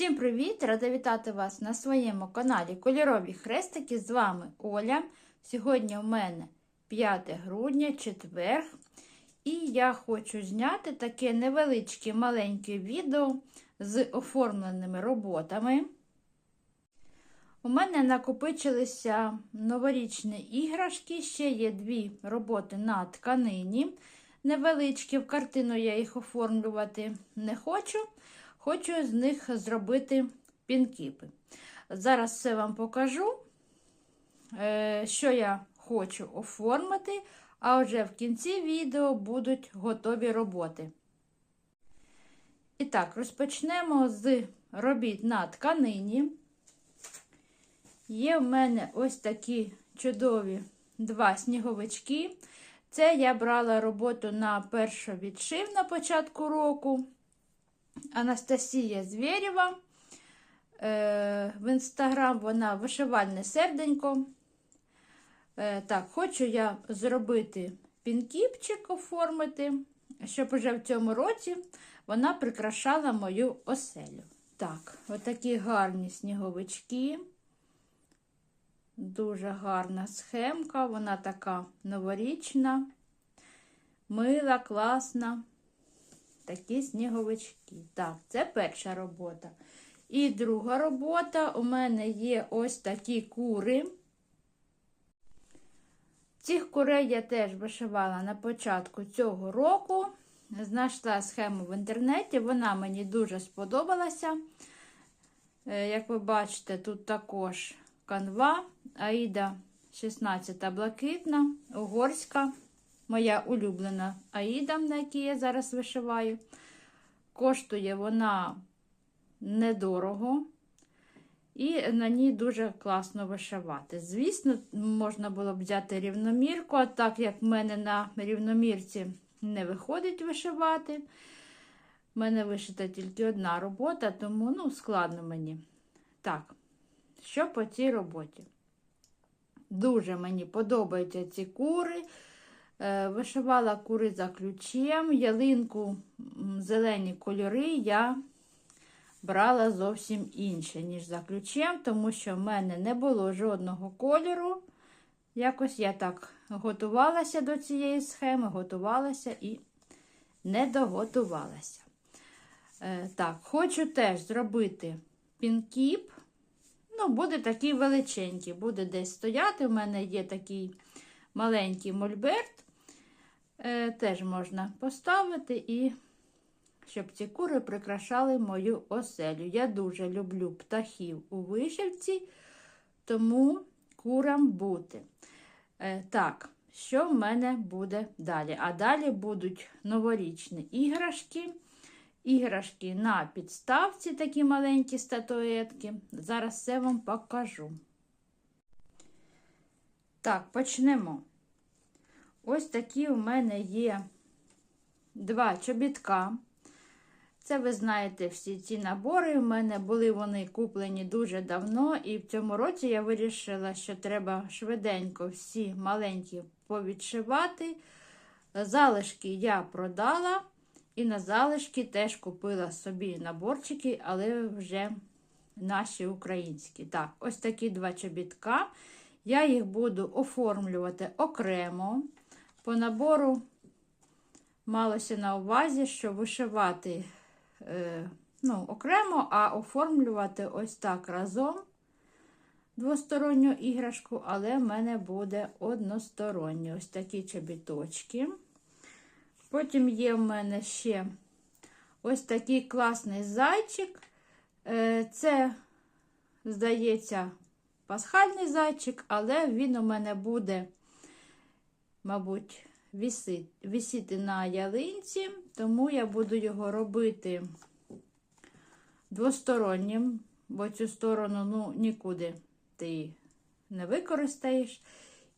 Всім привіт! Рада вітати вас на своєму каналі Кольорові Хрестики. З вами Оля. Сьогодні у мене 5 грудня, четверг. І я хочу зняти таке невеличке маленьке відео з оформленими роботами. У мене накопичилися новорічні іграшки, ще є дві роботи на тканині. Невеличкі, в картину я їх оформлювати не хочу. Хочу з них зробити пінкіпи. Зараз все вам покажу, е, що я хочу оформити, а вже в кінці відео будуть готові роботи. І так, розпочнемо з робіт на тканині. Є в мене ось такі чудові два сніговички. Це я брала роботу на перший відшив на початку року. Анастасія Звєрєва. Е, в інстаграм вона вишивальне серденько. Е, так, хочу я зробити пінкіпчик оформити, щоб вже в цьому році вона прикрашала мою оселю. Так, отакі гарні сніговички. Дуже гарна схемка, вона така новорічна, мила, класна. Такі сніговички. Так, це перша робота. І друга робота у мене є ось такі кури. Цих курей я теж вишивала на початку цього року. Знайшла схему в інтернеті, вона мені дуже сподобалася. Е, як ви бачите, тут також канва, Аїда 16 блакитна, угорська. Моя улюблена Аїда, на якій я зараз вишиваю. Коштує вона недорого, і на ній дуже класно вишивати. Звісно, можна було б взяти рівномірку, а так як в мене на рівномірці не виходить вишивати. В мене вишита тільки одна робота, тому ну, складно мені. Так, що по цій роботі? Дуже мені подобаються ці кури. Е, вишивала кури за ключем, ялинку зелені кольори я брала зовсім інше, ніж за ключем, тому що в мене не було жодного кольору. Якось я так готувалася до цієї схеми, готувалася і не доготувалася. Е, так, хочу теж зробити пінкіп. Ну, буде такий величенький, буде десь стояти. У мене є такий маленький мольберт. Е, теж можна поставити, і щоб ці кури прикрашали мою оселю. Я дуже люблю птахів у вишивці, тому курам бути. Е, так, що в мене буде далі? А далі будуть новорічні іграшки. Іграшки на підставці, такі маленькі статуетки. Зараз все вам покажу. Так, почнемо. Ось такі у мене є два чобітка. Це, ви знаєте, всі ці набори. У мене були вони куплені дуже давно, і в цьому році я вирішила, що треба швиденько всі маленькі повідшивати. Залишки я продала, і на залишки теж купила собі наборчики, але вже наші українські. Так, ось такі два чобітка. Я їх буду оформлювати окремо. По набору малося на увазі, що вишивати е, ну, окремо, а оформлювати ось так разом двосторонню іграшку, але в мене буде односторонні ось такі чобіточки. Потім є в мене ще ось такий класний зайчик. Е, це, здається, пасхальний зайчик, але він у мене буде мабуть, висить, висіти на ялинці, тому я буду його робити двостороннім, бо цю сторону ну, нікуди ти не використаєш.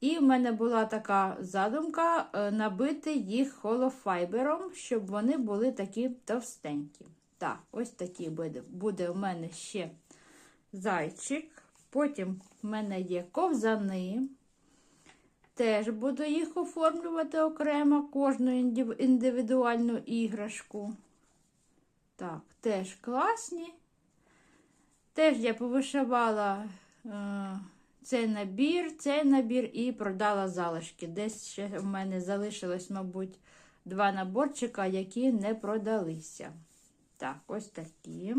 І в мене була така задумка е, набити їх холофайбером, щоб вони були такі товстенькі. Так, ось такий буде, буде у мене ще зайчик. Потім в мене є ковзани. Теж буду їх оформлювати окремо кожну індивідуальну іграшку. Так, теж класні. Теж я повишивала е, цей набір, цей набір і продала залишки. Десь ще в мене залишилось, мабуть, два наборчика, які не продалися. Так, ось такі.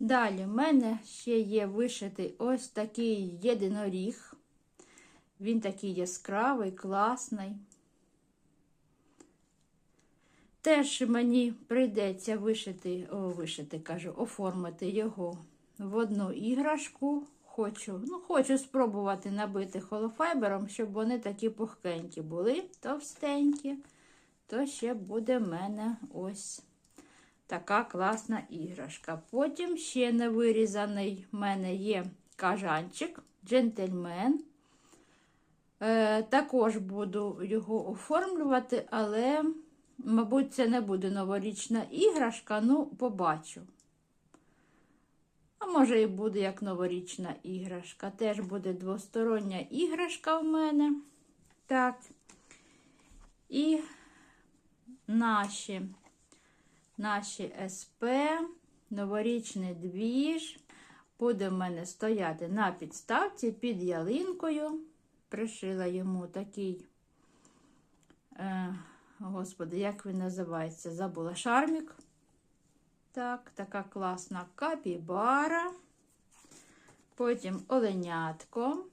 Далі в мене ще є вишитий ось такий єдиноріг. Він такий яскравий, класний. Теж мені прийдеться вишити, о, вишити, кажу, оформити його в одну іграшку. Хочу, ну, хочу спробувати набити холофайбером, щоб вони такі пухкенькі були, товстенькі. То ще буде в мене ось така класна іграшка. Потім ще не вирізаний в мене є кажанчик, джентльмен. Е, також буду його оформлювати, але, мабуть, це не буде новорічна іграшка, ну, побачу. А може і буде як новорічна іграшка. Теж буде двостороння іграшка в мене. Так. І наші, наші СП, новорічний двіж. Буде в мене стояти на підставці під ялинкою. Пришила йому такий, е, господи, як він називається? Забула шармік. Так, така класна капібара. Потім оленятко.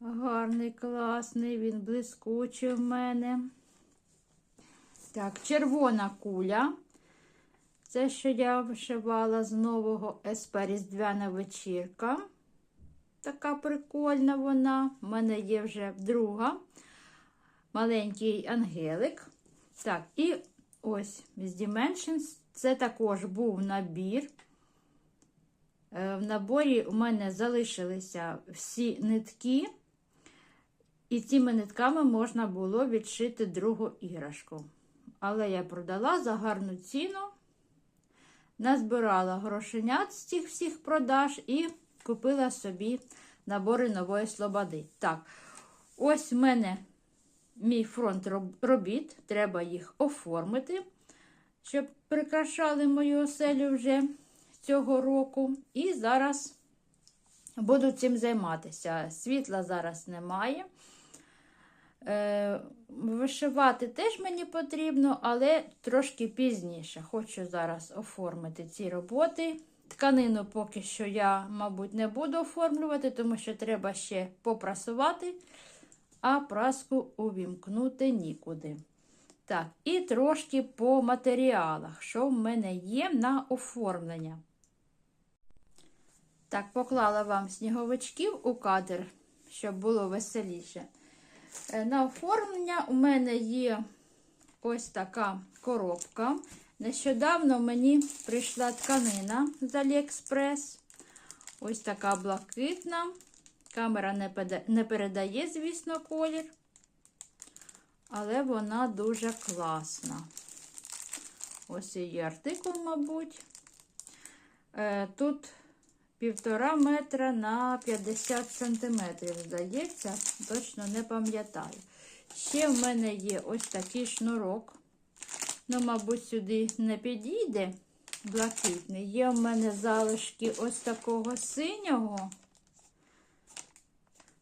Гарний, класний, він блискучий в мене. Так, червона куля. Це, що я вишивала з нового СП Різдвяна вечірка. Така прикольна вона. У мене є вже друга. Маленький ангелик. Так, і ось з Dimensions. Це також був набір. Е, В наборі у мене залишилися всі нитки, і цими нитками можна було відшити другу іграшку. Але я продала за гарну ціну, назбирала грошенят з цих всіх продаж і купила собі набори нової слободи. Так, ось в мене мій фронт робіт, треба їх оформити, щоб прикрашали мою оселю вже цього року. І зараз буду цим займатися. Світла зараз немає. Е, Вишивати теж мені потрібно, але трошки пізніше. Хочу зараз оформити ці роботи. Тканину поки що я, мабуть, не буду оформлювати, тому що треба ще попрасувати, а праску увімкнути нікуди. Так, і трошки по матеріалах, що в мене є на оформлення. Так, поклала вам сніговичків у кадр, щоб було веселіше. Е, На оформлення у мене є ось така коробка. Нещодавно мені прийшла тканина з Aliexpress. Ось така блакитна. Камера не передає, звісно, колір. Але вона дуже класна. Ось її артикул, мабуть. Е, тут півтора метра на 50 сантиметрів, здається, точно не пам'ятаю. Ще в мене є ось такий шнурок. Ну, мабуть, сюди не підійде блакитний. Є в мене залишки ось такого синього.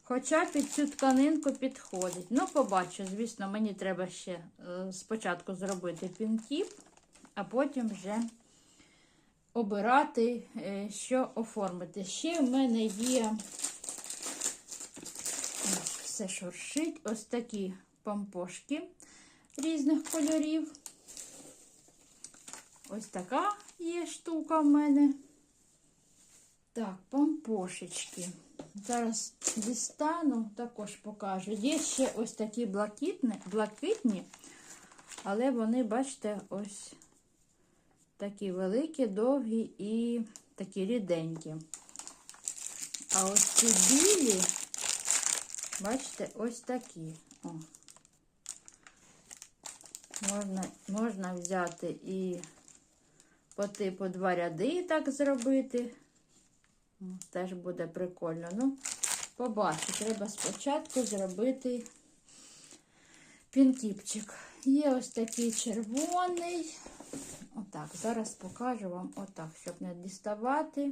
Хоча під цю тканинку підходить. Ну, побачу, звісно, мені треба ще е, спочатку зробити пінтіп, а потім вже обирати, е, що оформити. Ще в мене є все шуршить, ось такі помпошки різних кольорів. Ось така є штука в мене. Так, помпошечки. Зараз дістану, також покажу. Є ще ось такі блакитні, блакитні, але вони, бачите, ось такі великі, довгі і такі ріденькі. А ось ці білі, бачите, ось такі. О. Можна, можна взяти і по типу два ряди так зробити. Теж буде прикольно. Ну, побачу, треба спочатку зробити пінтіпчик. Є ось такий червоний, Отак, зараз покажу вам отак, щоб не діставати.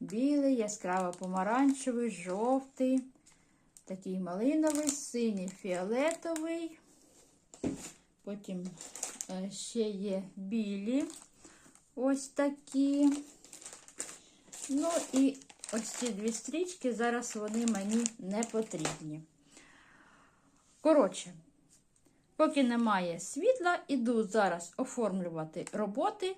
Білий, яскраво помаранчевий, жовтий, такий малиновий, синій, фіолетовий. Потім е, ще є білі ось такі. Ну і ось ці дві стрічки, зараз вони мені не потрібні. Коротше, поки немає світла, іду зараз оформлювати роботи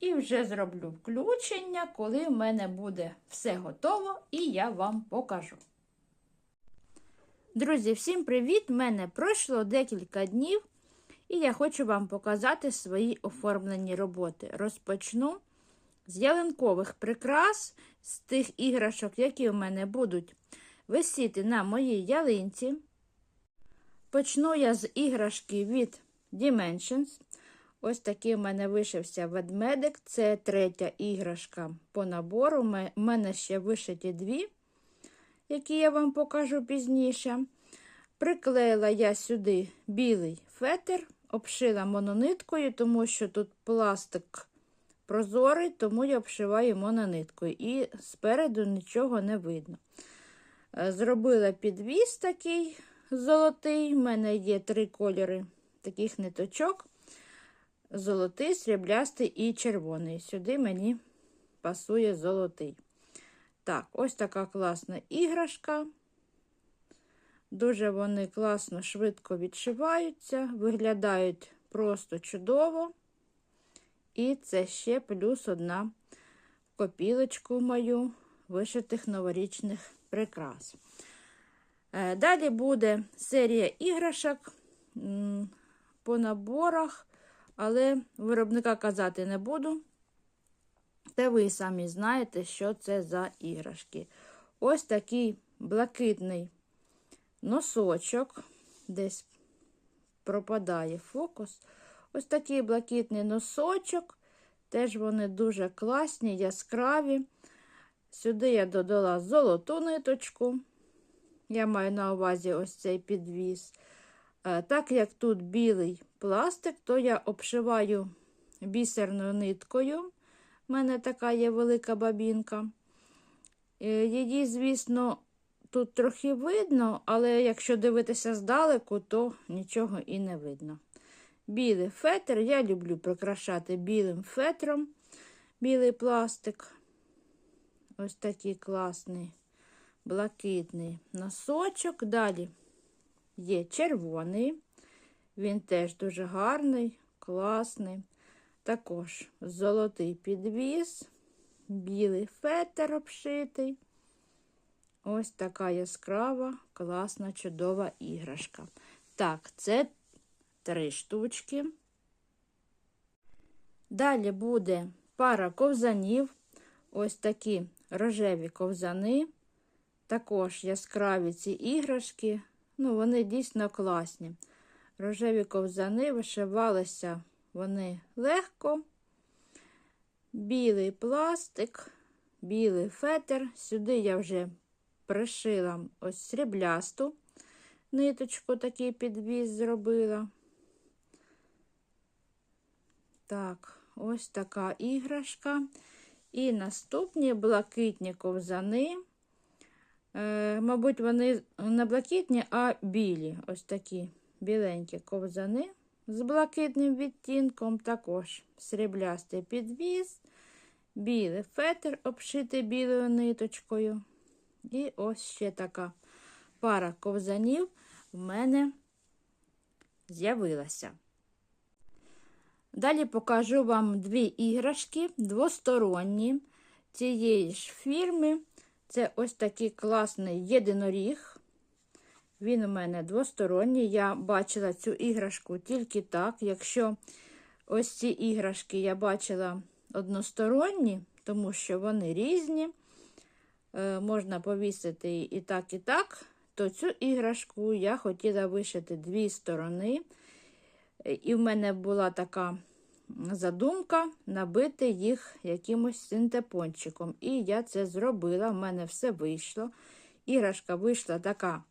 і вже зроблю включення, коли в мене буде все готово, і я вам покажу. Друзі, всім привіт! У мене пройшло декілька днів, і я хочу вам показати свої оформлені роботи. Розпочну з ялинкових прикрас, з тих іграшок, які у мене будуть висіти на моїй ялинці. Почну я з іграшки від Dimensions. Ось такий в мене вишився ведмедик. Це третя іграшка по набору. У мене ще вишиті дві, які я вам покажу пізніше. Приклеїла я сюди білий фетр, обшила монониткою, тому що тут пластик прозорий, тому я обшиваю монониткою. І спереду нічого не видно. Зробила підвіз такий золотий. У мене є три кольори таких ниточок. Золотий, сріблястий і червоний. Сюди мені пасує золотий. Так, ось така класна іграшка. Дуже вони класно, швидко відшиваються, виглядають просто чудово. І це ще плюс одна копілочку мою вишитих новорічних прикрас. Далі буде серія іграшок по наборах, але виробника казати не буду. Та ви самі знаєте, що це за іграшки. Ось такий блакитний носочок, десь пропадає фокус. Ось такий блакитний носочок. Теж вони дуже класні, яскраві. Сюди я додала золоту ниточку. Я маю на увазі ось цей підвіз. Так як тут білий пластик, то я обшиваю бісерною ниткою. У мене така є велика бабінка. Е, її, звісно, тут трохи видно, але якщо дивитися здалеку, то нічого і не видно. Білий фетр, я люблю прикрашати білим фетром, білий пластик. Ось такий класний, блакитний носочок. Далі є червоний, він теж дуже гарний, класний. Також золотий підвіз, білий фетр обшитий. Ось така яскрава, класна, чудова іграшка. Так, це три штучки. Далі буде пара ковзанів. Ось такі рожеві ковзани. Також яскраві ці іграшки. Ну, вони дійсно класні. Рожеві ковзани вишивалися вони легко. Білий пластик, білий фетр. Сюди я вже пришила ось сріблясту ниточку, такий підвіз зробила. Так, ось така іграшка. І наступні блакитні ковзани. Е, Мабуть, вони не блакитні, а білі. Ось такі біленькі ковзани з блакитним відтінком, також сріблястий підвіз, білий фетр, обшитий білою ниточкою. І ось ще така пара ковзанів в мене з'явилася. Далі покажу вам дві іграшки двосторонні цієї ж фірми. Це ось такий класний єдиноріг. Він у мене двосторонній. Я бачила цю іграшку тільки так. Якщо ось ці іграшки я бачила односторонні, тому що вони різні, можна повісити і так, і так, то цю іграшку я хотіла вишити дві сторони. І в мене була така задумка набити їх якимось синтепончиком. І я це зробила, в мене все вийшло. Іграшка вийшла така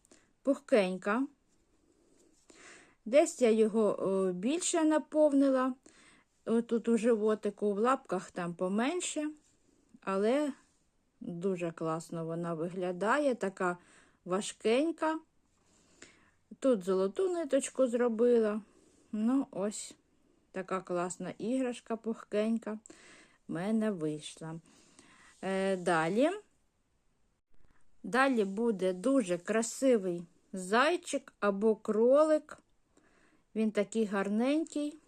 пухкенька. Десь я його більше наповнила, отут у животику, в лапках там поменше, але дуже класно вона виглядає, така важкенька. Тут золоту ниточку зробила. Ну, ось така класна іграшка пухкенька в мене вийшла. Е, далі. Далі буде дуже красивий зайчик або кролик. Він такий гарненький.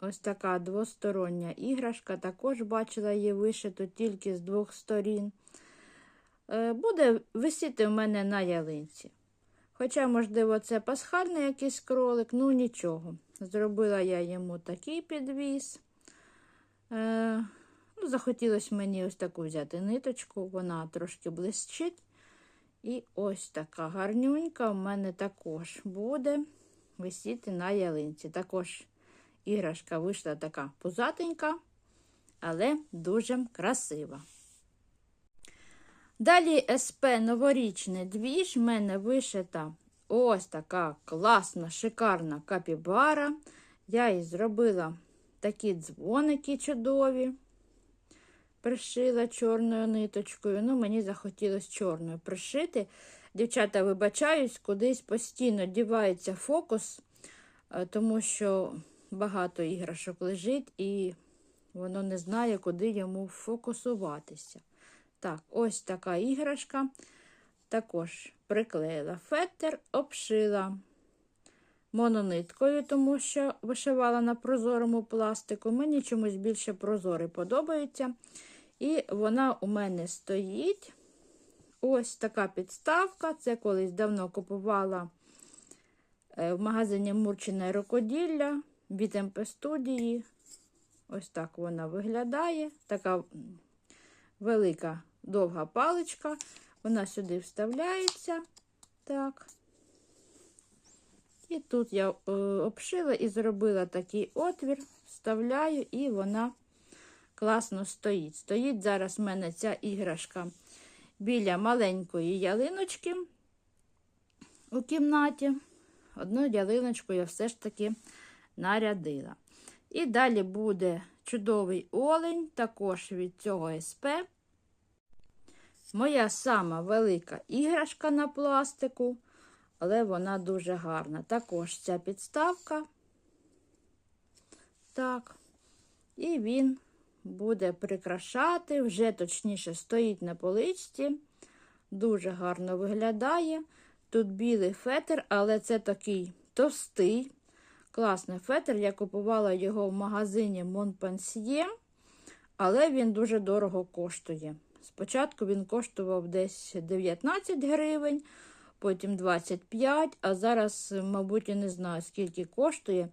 Ось така двостороння іграшка. Також бачила її вишито тільки з двох сторін. Е, Буде висіти в мене на ялинці. Хоча, можливо, це пасхальний якийсь кролик, ну нічого. Зробила я йому такий підвіз. Е, ну, Захотілося мені ось таку взяти ниточку, вона трошки блищить. І ось така гарнюнька в мене також буде висіти на ялинці. Також іграшка вийшла така пузатенька, але дуже красива. Далі СП новорічний двіж в мене вишита ось така класна, шикарна капібара. Я їй зробила такі дзвоники чудові, пришила чорною ниточкою. Ну, мені захотілося чорною пришити. Дівчата, вибачаюсь, кудись постійно дівається фокус, е, тому що багато іграшок лежить і воно не знає, куди йому фокусуватися. Так, ось така іграшка. Також приклеїла фетер, обшила монониткою, тому що вишивала на прозорому пластику. Мені чомусь більше прозорий подобається. І вона у мене стоїть. Ось така підставка. Це колись давно купувала е, в магазині Мурчине рукоділля від МП студії. Ось так вона виглядає. Така велика довга паличка. Вона сюди вставляється. Так. І тут я е, обшила і зробила такий отвір, вставляю, і вона класно стоїть. Стоїть зараз в мене ця іграшка біля маленької ялиночки у кімнаті. Одну ялиночку я все ж таки нарядила. І далі буде чудовий олень, також від цього СП. Моя сама велика іграшка на пластику, але вона дуже гарна. Також ця підставка. Так, і він буде прикрашати, вже точніше стоїть на поличці. Дуже гарно виглядає. Тут білий фетр, але це такий товстий, класний фетр. Я купувала його в магазині Монпансьє, але він дуже дорого коштує. Спочатку він коштував десь 19 гривень, потім 25, а зараз, мабуть, я не знаю, скільки коштує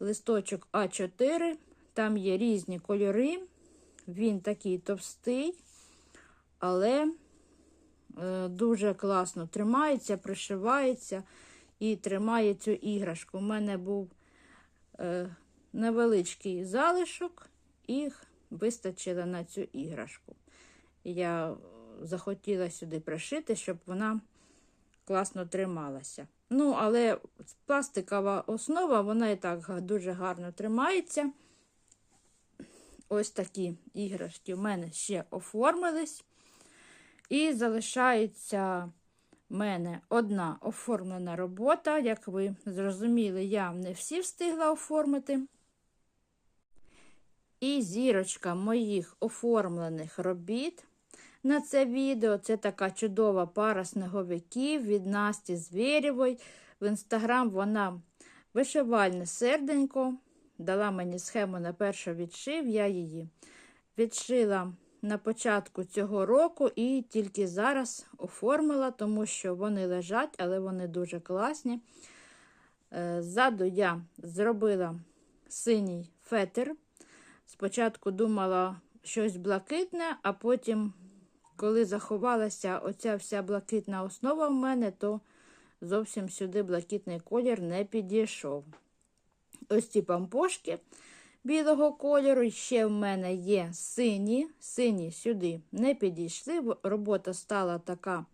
листочок А4. Там є різні кольори. Він такий товстий, але е, дуже класно тримається, пришивається і тримає цю іграшку. У мене був е, невеличкий залишок, і вистачило на цю іграшку. Я захотіла сюди пришити, щоб вона класно трималася. Ну, але пластикова основа, вона і так дуже гарно тримається. Ось такі іграшки в мене ще оформились. І залишається в мене одна оформлена робота. Як ви зрозуміли, я не всі встигла оформити. І зірочка моїх оформлених робіт на це відео це така чудова пара сніговиків від Насті Звєрєвої. В інстаграм вона вишивальне серденько. Дала мені схему на перший відшив, я її відшила на початку цього року і тільки зараз оформила, тому що вони лежать, але вони дуже класні. Е, ззаду я зробила синій фетр. Спочатку думала щось блакитне, а потім, коли заховалася оця вся блакитна основа в мене, то зовсім сюди блакитний колір не підійшов. Ось ці пампошки білого кольору. Ще в мене є сині. Сині сюди не підійшли. Робота стала така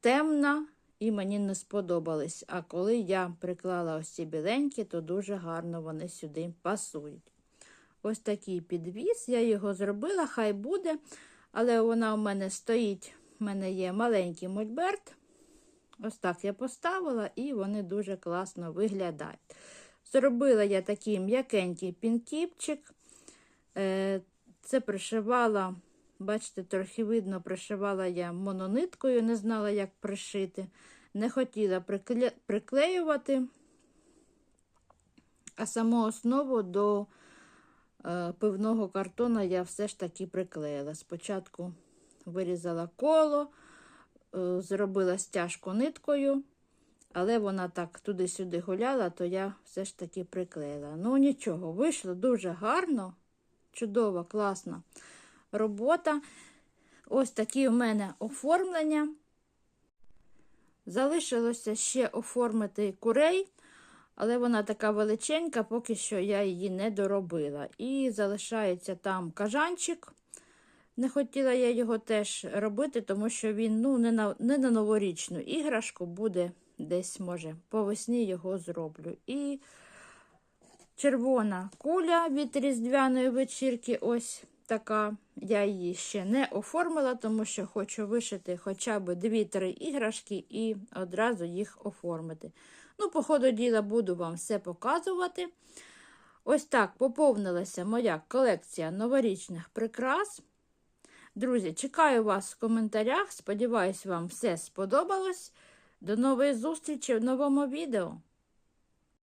темна, і мені не сподобались. А коли я приклала ось ці біленькі, то дуже гарно вони сюди пасують. ось такий підвіз. Я його зробила, хай буде. Але вона у мене стоїть, у мене є маленький мольберт. Ось так я поставила, і вони дуже класно виглядають. Зробила я такий м'якенький пінкіпчик. Е, Це пришивала, бачите, трохи видно, пришивала я монониткою, не знала, як пришити. Не хотіла прикле... приклеювати, а саму основу до пивного картона я все ж таки приклеїла. Спочатку вирізала коло, е, зробила стяжку ниткою, але вона так туди-сюди гуляла, то я все ж таки приклеїла. Ну, нічого, вийшло дуже гарно, чудова, класна робота. Ось такі у мене оформлення. Залишилося ще оформити курей, але вона така величенька, поки що я її не доробила. І залишається там кажанчик. Не хотіла я його теж робити, тому що він ну, не на не на новорічну іграшку буде десь, може, по весні його зроблю. І червона куля від різдвяної вечірки, ось така. Я її ще не оформила, тому що хочу вишити хоча б 2-3 іграшки і одразу їх оформити. Ну, по ходу діла буду вам все показувати. Ось так поповнилася моя колекція новорічних прикрас. Друзі, чекаю вас в коментарях. Сподіваюсь, вам все сподобалось. До нової зустрічі в новому відео.